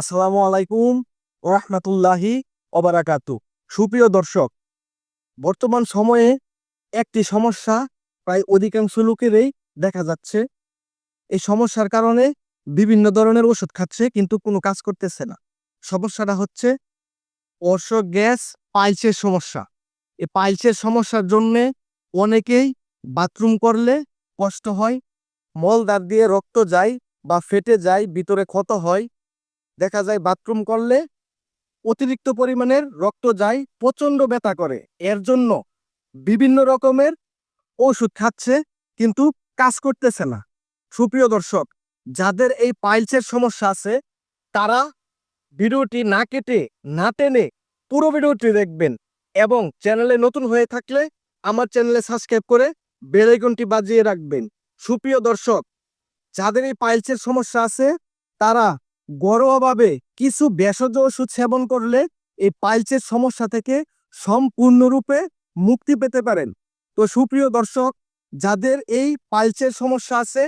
আসসালামু আলাইকুম রহমতুল্লাহি অবারাকাতু সুপ্রিয় দর্শক, বর্তমান সময়ে একটি সমস্যা প্রায় অধিকাংশ লোকেরই দেখা যাচ্ছে। এই সমস্যার কারণে বিভিন্ন ধরনের ওষুধ খাচ্ছে, কিন্তু কোনো কাজ করতেছে না। সমস্যাটা হচ্ছে অর্শ গ্যাস পাইলসের সমস্যা। এই পাইলসের সমস্যার জন্যে অনেকেই বাথরুম করলে কষ্ট হয় মলদার দিয়ে রক্ত যায় বা ফেটে যায়, ভিতরে ক্ষত হয়। দেখা যায় বাথরুম করলে অতিরিক্ত পরিমাণের রক্ত যায়, প্রচণ্ড ব্যথা করে। এর জন্য বিভিন্ন রকমের ওষুধ খাচ্ছে, কিন্তু কাজ করতেছে না। সুপ্রিয় দর্শক, যাদের এই পাইলসের সমস্যা আছে, তারা ভিডিওটি না কেটে, না টেনে পুরো ভিডিওটি দেখবেন এবং চ্যানেলে নতুন হয়ে থাকলে আমার চ্যানেলে সাবস্ক্রাইব করে বেলাইকনটি বাজিয়ে রাখবেন। সুপ্রিয় দর্শক, যাদের এই পাইলসের সমস্যা আছে, তারা ঘরোয়াভাবে কিছু ভেষজ ওষুধ সেবন করলে এই পাইলসের সমস্যা থেকে সম্পূর্ণরূপে মুক্তি পেতে পারেন। তো সুপ্রিয় দর্শক, যাদের এই পাইলসের সমস্যা আছে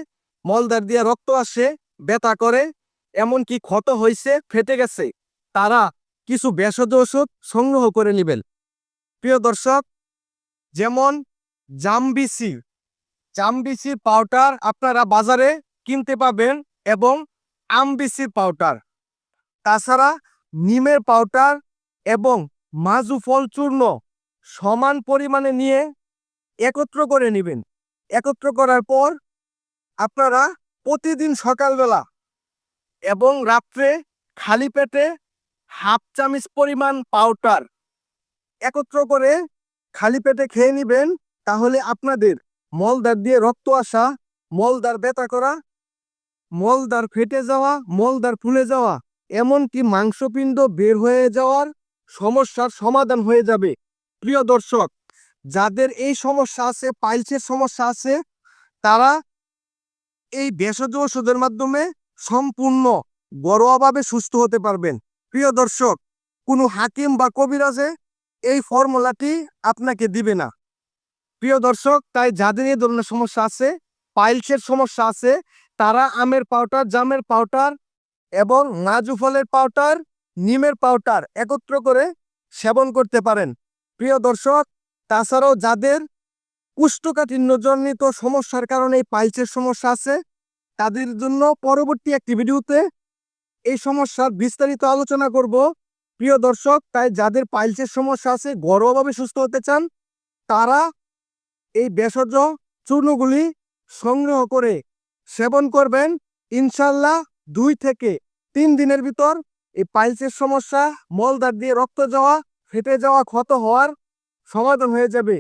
মলদার দিয়ে রক্ত আসে, ব্যথা করে, এমনকি ক্ষত হয়েছে ফেটে গেছে, তারা কিছু ভেষজ ওষুধ সংগ্রহ করে নেবেন। প্রিয় দর্শক, যেমন জামবিসি, জামবিসির পাউডার আপনারা বাজারে কিনতে পাবেন এবং আমবিসির পাউডার। তাছাড়া নিমের পাউডার এবং মাজু ফল চূর্ণ সমান পরিমাণে নিয়ে একত্র করে নেবেন। একত্র করার পর আপনারা প্রতিদিন সকালবেলা এবং রাত্রে খালি পেটে হাফ চামচ পরিমাণ পাউডার একত্র করে খালি পেটে খেয়ে নেবেন, তাহলে আপনাদের মলদার দিয়ে রক্ত আসা মলদার ব্যথা করা মলদার ফেটে যাওয়া মলদার ফুলে যাওয়া, এমনকি মাংসপিণ্ড বের হয়ে যাওয়ার সমস্যার সমাধান হয়ে যাবে। প্রিয় দর্শক, যাদের এই সমস্যা আছে, পাইলসের সমস্যা আছে, তারা এই ভেষজ ওষুধের মাধ্যমে সম্পূর্ণ ঘরোয়াভাবে সুস্থ হতে পারবেন। প্রিয় দর্শক, কোনো হাকিম বা কবিরাজে এই ফর্মুলাটি আপনাকে দিবে না। প্রিয় দর্শক, তাই যাদের এই ধরনের সমস্যা আছে, পাইলসের সমস্যা আছে তারা আমের পাউডার, জামের পাউডার এবং নাজু ফলের পাউডার, নিমের পাউডার একত্র করে সেবন করতে পারেন। প্রিয় দর্শক, তাছাড়াও যাদের কুষ্ঠকাঠিন্যজনিত সমস্যার কারণে এই পাইলসের সমস্যা আছে, তাদের জন্য পরবর্তী একটি ভিডিওতে এই সমস্যার বিস্তারিত আলোচনা করব। প্রিয় দর্শক, তাই যাদের পাইলসের সমস্যা আছে, ঘরোয়াভাবে সুস্থ হতে চান, তারা এই ভেষজ চূর্ণগুলি সংগ্রহ করে সেবন করবেন, ইনশাল্লাহ দুই থেকে তিন দিনের ভিতর এই পাইলসের সমস্যা মলদার দিয়ে রক্ত যাওয়া, ফেটে যাওয়া, ক্ষত হওয়ার সমাধান হয়ে যাবে।